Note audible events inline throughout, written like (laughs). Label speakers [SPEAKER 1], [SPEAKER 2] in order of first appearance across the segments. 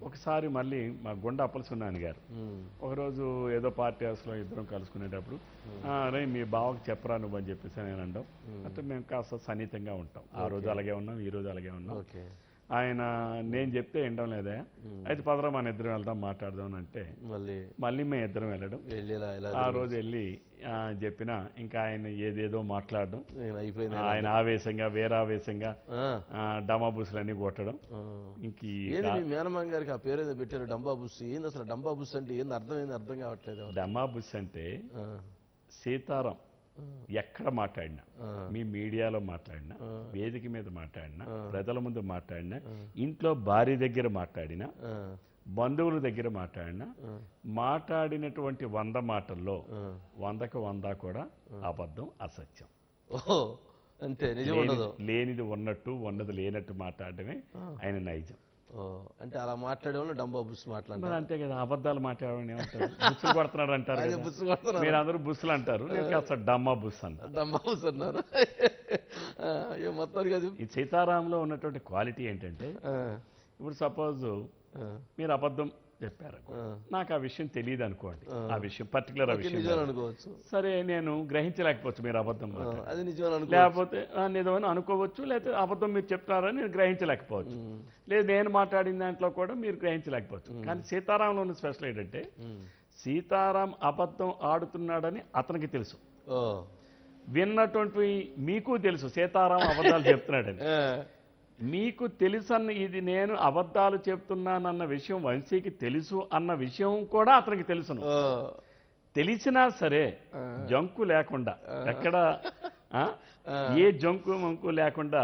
[SPEAKER 1] ఒకసారి మళ్ళీ మా గుండె అప్పలసున్నాని గారు. ఒకరోజు ఏదో పార్టీ హౌస్లో ఇద్దరం కలుసుకునేటప్పుడు "ఆ, రే మీ బావకి చెప్పరా నువ్వు అని చెప్పేసి నేను అనడం అంటే మేము కాస్త సన్నిహితంగా ఉంటాం. ఆ రోజు అలాగే ఉన్నాం ఈ రోజు అలాగే ఉన్నాం. ఆయన నేను చెప్తే వినడం లేదా. అయితే పదరా మన ఇద్దరం వెళ్దాం మాట్లాడదాం అంటే
[SPEAKER 2] మళ్ళీ
[SPEAKER 1] మళ్ళీ మేము ఇద్దరం వెళ్ళడం. ఆ రోజు వెళ్ళి చెప్పిన ఇంకా ఆయన ఏదేదో మాట్లాడడం. ఆయన ఆవేశంగా వేరావేశంగా డమాబుస్లన్నీ కొట్టడం. ఇంక ఈ
[SPEAKER 2] ఏంది మీ మేనమామ గారికి ఆ పేరు ఏదో పెట్టారు డంబా బుస్ ఏంది అసలు డంబా బుస్ అంటే ఏంది? అర్థమైంది అర్థం కావట్లేదు.
[SPEAKER 1] డమాబుస్ అంటే సీతారాం. ఎక్కడ మాట్లాడినా. మీ మీడియాలో మాట్లాడినా వేదిక మీద మాట్లాడినా ప్రజల ముందు మాట్లాడినా ఇంట్లో భార్య దగ్గర మాట్లాడినా బంధువుల దగ్గర మాట్లాడినా మాట్లాడినటువంటి వంద మాటల్లో. వందకు వంద కూడా అబద్ధం అసత్యం.
[SPEAKER 2] అంతే
[SPEAKER 1] లేనిది ఉన్నట్టు ఉన్నది లేనట్టు మాట్లాడటమే ఆయన నైజం.
[SPEAKER 2] అంటే అలా మాట్లాడే వాళ్ళు డంబా బుస్ మాట్లాడారు
[SPEAKER 1] అంతే కదా అబద్ధాలు మాట్లాడమని ఏమంటారు? బుస్సులు కొడుతున్నాడు అంటారు
[SPEAKER 2] అదే
[SPEAKER 1] కదా.
[SPEAKER 2] బుస్ కొడుతున్నారు.
[SPEAKER 1] మీరు అందరూ బుస్సులు అంటారు. నేను కాస్త డమ్మా బుస్ అంటారు
[SPEAKER 2] డంబా బుస్ అన్నారు మొత్తానికి అది
[SPEAKER 1] ఈ సీతారాంలో ఉన్నటువంటి క్వాలిటీ ఏంటంటే ఇప్పుడు సపోజ్ మీరు అబద్ధం చెప్పారు. నాకు ఆ విషయం తెలియదు అనుకోండి. ఆ. విషయం పర్టికులర్ ఆ విషయం
[SPEAKER 2] అనుకోవచ్చు.
[SPEAKER 1] సరే నేను గ్రహించలేకపోవచ్చు మీరు అబద్ధం.
[SPEAKER 2] అది నిజం
[SPEAKER 1] లేకపోతే నిజమని అనుకోవచ్చు లేకపోతే అబద్ధం మీరు చెప్తున్నారని నేను గ్రహించలేకపోవచ్చు. లేదు నేను మాట్లాడిన దాంట్లో కూడా మీరు గ్రహించలేకపోవచ్చు. కానీ సీతారాంలో ఉన్న స్పెషల్ ఏంటంటే. సీతారాం అబద్ధం ఆడుతున్నాడని అతనికి తెలుసు. విన్నటువంటి మీకు తెలుసు సీతారాం అబద్ధాలు చెప్తున్నాడని. మీకు తెలుసన్న ఇది నేను అబద్ధాలు చెప్తున్నానన్న విషయం వంశీకి తెలుసు అన్న విషయం కూడా అతనికి తెలుసును. తెలిసినా సరే జంకు లేకుండా ఎక్కడ? ఏ జంకు మంకు లేకుండా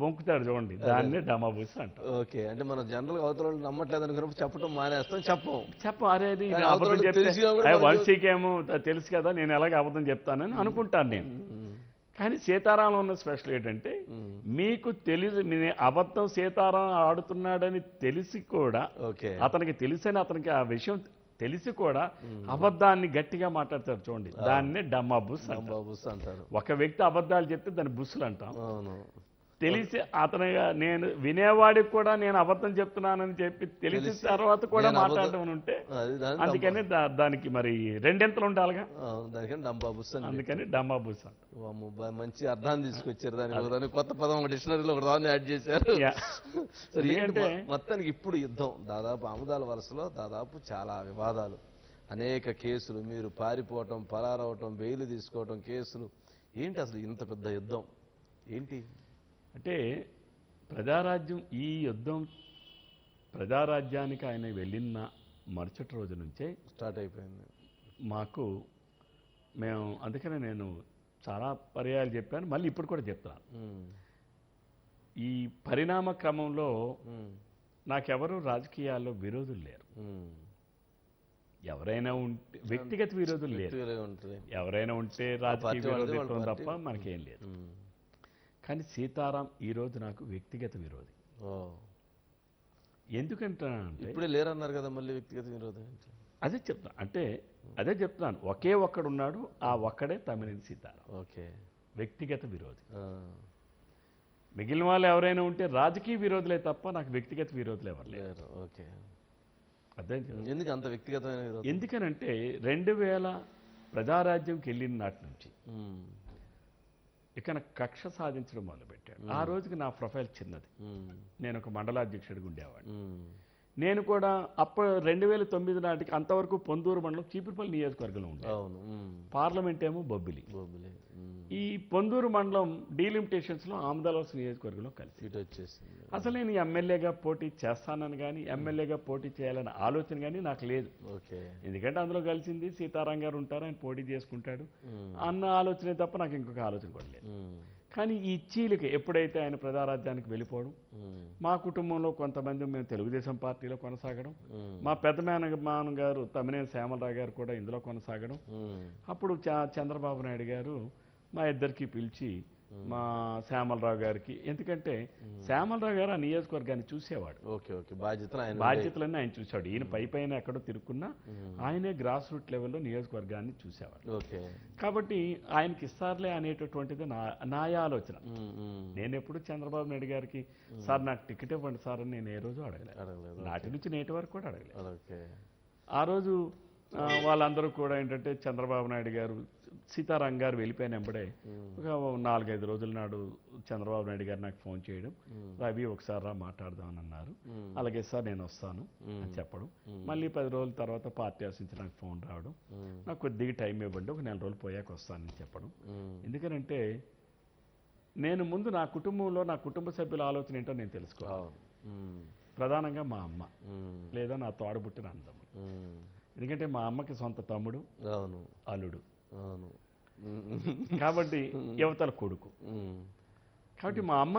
[SPEAKER 1] బొంకుతాడు చూడండి దాన్నే డమాబూస్ అంటారు.
[SPEAKER 2] ఓకే అంటే మనం జనరల్ అవతల నమ్మట్లేదు అనుకున్నప్పుడు చెప్పడం మానేస్తాం చెప్పం.
[SPEAKER 1] చెప్ప అరే అబద్ధం చెప్తే వంశీకేమో తెలుసు కదా నేను ఎలాగ అబద్ధం చెప్తానని అనుకుంటాను నేను. కానీ సీతారాంలో ఉన్న స్పెషల్ ఏంటంటే మీకు తెలిసి అబద్ధం సీతారాం ఆడుతున్నాడని తెలిసి కూడా
[SPEAKER 2] ఓకే.
[SPEAKER 1] అతనికి తెలిసని అతనికి ఆ విషయం తెలిసి కూడా అబద్ధాన్ని గట్టిగా మాట్లాడతారు చూడండి. దాన్నే డమ్మా బుస్ అంటారు. ఒక వ్యక్తి అబద్ధాలు చెప్తే దాన్ని బుస్సులు అంటాం. తెలిసి అతని నేను వినేవాడికి కూడా నేను అబద్ధం చెప్తున్నానని చెప్పి తెలిసిన తర్వాత కూడా మాట్లాడడం అని ఉంటే అందుకని దానికి మరి రెండింతలు ఉండాలిగా?
[SPEAKER 2] దానికని డంబా బుస్ అని
[SPEAKER 1] అందుకని డమ్మా బుస్ అంటాం.
[SPEAKER 2] వామ్మో, బా- మంచి అర్థాన్ని తీసుకొచ్చారు దానికి. కొత్త పదం ఒక డిక్షనరీలో ఒక దాన్ని యాడ్ చేశారు.
[SPEAKER 1] యా. (laughs)
[SPEAKER 2] సరే ఏంటి
[SPEAKER 1] ఎందుకంటే-
[SPEAKER 2] మొ- మొత్తానికి ఇప్పుడు యుద్ధం. దాదాపు ఆముదాల వరుసలో దాదాపు చాలా వివాదాలు. అనేక కేసులు మీరు పారిపోవటం పరారవటం బెయిల్ తీసుకోవటం కేసులు. ఏంటి అసలు ఇంత పెద్ద యుద్ధం? ఏంటి?
[SPEAKER 1] అంటే ప్రజారాజ్యం ఈ యుద్ధం ప్రజారాజ్యానికి ఆయన వెళ్ళిన మరుసటి రోజు నుంచే
[SPEAKER 2] స్టార్ట్ అయిపోయింది.
[SPEAKER 1] మాకు మేము అందుకనే నేను చాలా పర్యాయాలు చెప్పాను మళ్ళీ ఇప్పుడు కూడా చెప్తాను ఈ పరిణామ క్రమంలో నాకెవరు రాజకీయాల్లో విరోధులు లేరు. ఎవరైనా ఉంటే వ్యక్తిగత విరోధులు లేరు. ఎవరైనా ఉంటే రాజకీయ తప్ప మనకేం లేదు. కానీ సీతారాం ఈరోజు నాకు వ్యక్తిగత విరోధి.
[SPEAKER 2] ఓ.
[SPEAKER 1] ఎందుకంటానంటే
[SPEAKER 2] ఇప్పుడే లేరన్నారు కదా మళ్ళీ వ్యక్తిగత విరోధం?
[SPEAKER 1] అదే చెప్తాను అంటే అదే చెప్తున్నాను. ఒకే ఒక్కడున్నాడు ఆ ఒక్కడే తమిళని సీతారాం.
[SPEAKER 2] ఓకే.
[SPEAKER 1] వ్యక్తిగత విరోధి. మిగిలిన వాళ్ళు ఎవరైనా ఉంటే రాజకీయ విరోధులే తప్ప నాకు వ్యక్తిగత విరోధులు ఎవరు లేరు.
[SPEAKER 2] ఓకే.
[SPEAKER 1] అర్థం
[SPEAKER 2] ఎందుకు అంత వ్యక్తిగతమైన
[SPEAKER 1] ఎందుకనంటే రెండు వేల ప్రజారాజ్యంకి వెళ్ళిన నాటి నుంచి ఇక కక్ష సాధించడం మొదలుపెట్టాడు. ఆ రోజుకి నా ప్రొఫైల్ చిన్నది. నేను ఒక మండలాధ్యక్షుడిగా ఉండేవాడిని. నేను కూడా అప్పుడు రెండు వేల తొమ్మిది నాటికి అంతవరకు పొందూరు మండలం చీపురుపల్లి నియోజకవర్గంలో ఉండే
[SPEAKER 2] అవును. ఉమ్,
[SPEAKER 1] పార్లమెంట్ ఏమో బొబ్బిలి.
[SPEAKER 2] బొబ్బిలి.
[SPEAKER 1] ఈ పొందూరు మండలం డీలిమిటేషన్స్లో ఆమదాలవలస నియోజకవర్గంలో కలిసి
[SPEAKER 2] వచ్చేసింది.
[SPEAKER 1] అసలు నేను ఎమ్మెల్యేగా పోటీ చేస్తానని కానీ ఎమ్మెల్యేగా పోటీ చేయాలనే ఆలోచన కానీ నాకు లేదు.
[SPEAKER 2] ఓకే.
[SPEAKER 1] ఎందుకంటే అందులో కలిసింది సీతారాం గారు ఉంటారు ఆయన పోటీ చేసుకుంటాడు అన్న ఆలోచనే తప్ప నాకు ఇంకొక ఆలోచన కూడా లేదు. కానీ ఈ చీలిక ఎప్పుడైతే ఆయన ప్రజారాజ్యానికి వెళ్ళిపోవడం మా కుటుంబంలో కొంతమంది మేము తెలుగుదేశం పార్టీలో కొనసాగడం మా పెద్ద మేనమాన గారు తమ్మినేని శ్యామలరావు గారు కూడా ఇందులో కొనసాగడం. అప్పుడు చంద్రబాబు నాయుడు గారు మా ఇద్దరికి పిలిచి మా శ్యామలరావు గారికి. ఎందుకంటే శ్యామలరావు గారు ఆ నియోజకవర్గాన్ని చూసేవాడు.
[SPEAKER 2] Okay okay. బాధ్యతలు ఆయన
[SPEAKER 1] బాధ్యతలన్నీ ఆయన చూశాడు ఈయన పై పైన ఎక్కడో తిరుక్కున్నా ఆయనే గ్రాస్ రూట్ లెవెల్లో నియోజకవర్గాన్ని చూసేవాడు.
[SPEAKER 2] ఓకే.
[SPEAKER 1] కాబట్టి ఆయనకి ఇస్తారులే అనేటటువంటిది నా నా ఆలోచన. నేను ఎప్పుడు చంద్రబాబు నాయుడు గారికి సార్ నాకు టికెట్ ఇవ్వండి సార్ అని నేను ఏ రోజు అడగలేదు. నాటి నుంచి నేటి వరకు కూడా అడగలేదు. ఆ రోజు వాళ్ళందరూ కూడా ఏంటంటే చంద్రబాబు నాయుడు గారు సీతారాం గారు వెళ్ళిపోయిన వెంబడే ఒక నాలుగైదు రోజుల నాడు చంద్రబాబు నాయుడు గారు నాకు ఫోన్ చేయడం రవి ఒకసారి రా మాట్లాడదామని అన్నారు. అలాగే సార్ నేను వస్తాను అని చెప్పడం. మళ్ళీ పది రోజుల తర్వాత పార్టీ నుంచి నాకు ఫోన్ రావడం. నాకు కొద్దిగా టైం ఇవ్వండి ఒక నెల రోజులు పోయాక వస్తానని చెప్పడం. ఎందుకనంటే నేను ముందు నా కుటుంబంలో నా కుటుంబ సభ్యుల ఆలోచన ఏంటో నేను తెలుసుకోవాలి. ప్రధానంగా మా అమ్మ లేదా నా తోడబుట్టిన అందము. ఎందుకంటే మా అమ్మకి సొంత తమ్ముడు
[SPEAKER 2] అవును.
[SPEAKER 1] అల్లుడు.
[SPEAKER 2] అవును.
[SPEAKER 1] కాబట్టి యువతల కొడుకు. కాబట్టి మా అమ్మ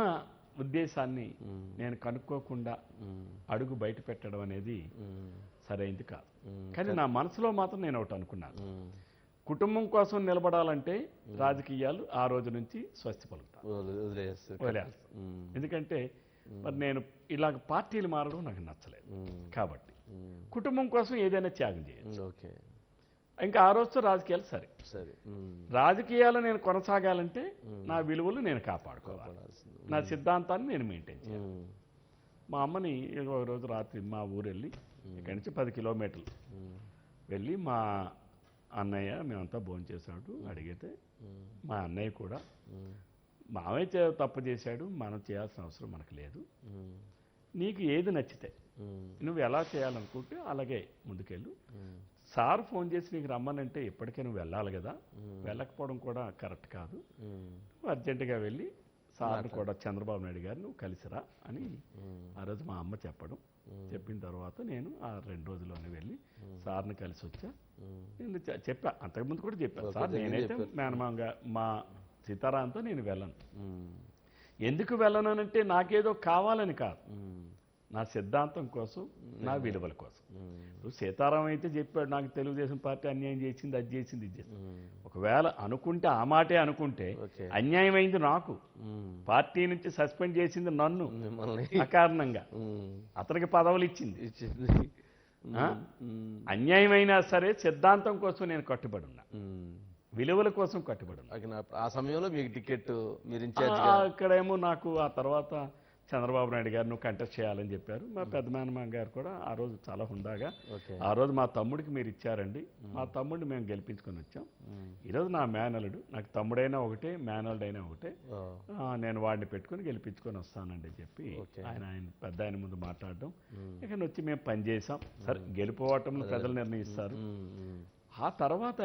[SPEAKER 1] ఉద్దేశాన్ని నేను కనుక్కోకుండా అడుగు బయట పెట్టడం అనేది సరైంది కాదు. కానీ నా మనసులో మాత్రం నేను ఒకటి అనుకున్నాను. కుటుంబం కోసం నిలబడాలంటే రాజకీయాలు ఆ రోజు నుంచి స్వస్తి పలుకుతాను ఎందుకంటే మరి నేను ఇలాగ పార్టీలు మారడం నాకు నచ్చలేదు. కాబట్టి కుటుంబం కోసం ఏదైనా త్యాగం చేయాలి
[SPEAKER 2] ఓకే.
[SPEAKER 1] ఇంకా ఆ రోజుతో రాజకీయాలు సరే.
[SPEAKER 2] సరే.
[SPEAKER 1] రాజకీయాలు నేను కొనసాగాలంటే నా విలువలు నేను కాపాడుకోవాలి. నా సిద్ధాంతాన్ని నేను మెయింటైన్ చేయాలి. మా అమ్మని ఒక రోజు రాత్రి మా ఊరు వెళ్ళి ఇక్కడి నుంచి పది కిలోమీటర్లు వెళ్ళి మా అన్నయ్య మేమంతా భోజనం చేశాడు అడిగితే మా అన్నయ్య కూడా చే- తప్పు చేశాడు మనం చేయాల్సిన అవసరం మనకు లేదు. నీకు ఏది నచ్చితే నువ్వు ఎలా చేయాలనుకుంటే అలాగే ముందుకెళ్ళు. సార్ ఫోన్ చేసి నీకు రమ్మనంటే ఇప్పటికే నువ్వు వెళ్ళాలి కదా. వెళ్ళకపోవడం కూడా కరెక్ట్ కాదు. నువ్వు అర్జెంటుగా వెళ్ళి సార్ని కూడా చంద్రబాబు నాయుడు గారు నువ్వు కలిసిరా అని ఆ రోజు మా అమ్మ చెప్పడం. చెప్పిన తర్వాత నేను ఆ రెండు రోజుల్లోనే వెళ్ళి సార్ని కలిసి వచ్చా. నేను చెప్పా. అంతకుముందు కూడా చెప్పాను సార్ నేనైతే మేనమాంగా మా సీతారాంతో నేను వెళ్ళను. ఎందుకు వెళ్ళననంటే నాకేదో కావాలని కాదు. నా సిద్ధాంతం కోసం నా విలువల కోసం. ఇప్పుడు సీతారాం అయితే చెప్పాడు నాకు తెలుగుదేశం పార్టీ అన్యాయం చేసింది అది చేసింది ఇది చేసింది. ఒకవేళ అనుకుంటే ఆ మాటే అనుకుంటే అన్యాయం అయింది నాకు. పార్టీ నుంచి సస్పెండ్ చేసింది నన్ను. అకారణంగా అతనికి పదవులు ఇచ్చింది. అన్యాయమైనా సరే సిద్ధాంతం కోసం నేను కట్టుబడి ఉన్నా. విలువల కోసం కట్టుబడి
[SPEAKER 2] ఆ సమయంలో మీకు టికెట్ మీరు
[SPEAKER 1] ఇక్కడేమో నాకు ఆ తర్వాత చంద్రబాబు నాయుడు గారు నువ్వు కంటెస్ట్ చేయాలని చెప్పారు. మా పెద్ద మేనమా గారు కూడా ఆ రోజు చాలా హుందాగా ఆ రోజు మా తమ్ముడికి మీరు ఇచ్చారండి. మా తమ్ముడిని మేము గెలిపించుకొని వచ్చాం. ఈరోజు నా మేనలుడు నాకు తమ్ముడైనా ఒకటే మేనల్డ్ అయినా ఒకటే నేను వాడిని పెట్టుకొని గెలిపించుకొని వస్తానండి చెప్పి. ఆయన ఆయన పెద్ద ఆయన ముందు మాట్లాడడం.
[SPEAKER 2] ఉమ్,
[SPEAKER 1] ఇక వచ్చి మేము పనిచేసాం సరే గెలుపోవటం ప్రజలు నిర్ణయిస్తారు. ఆ తర్వాత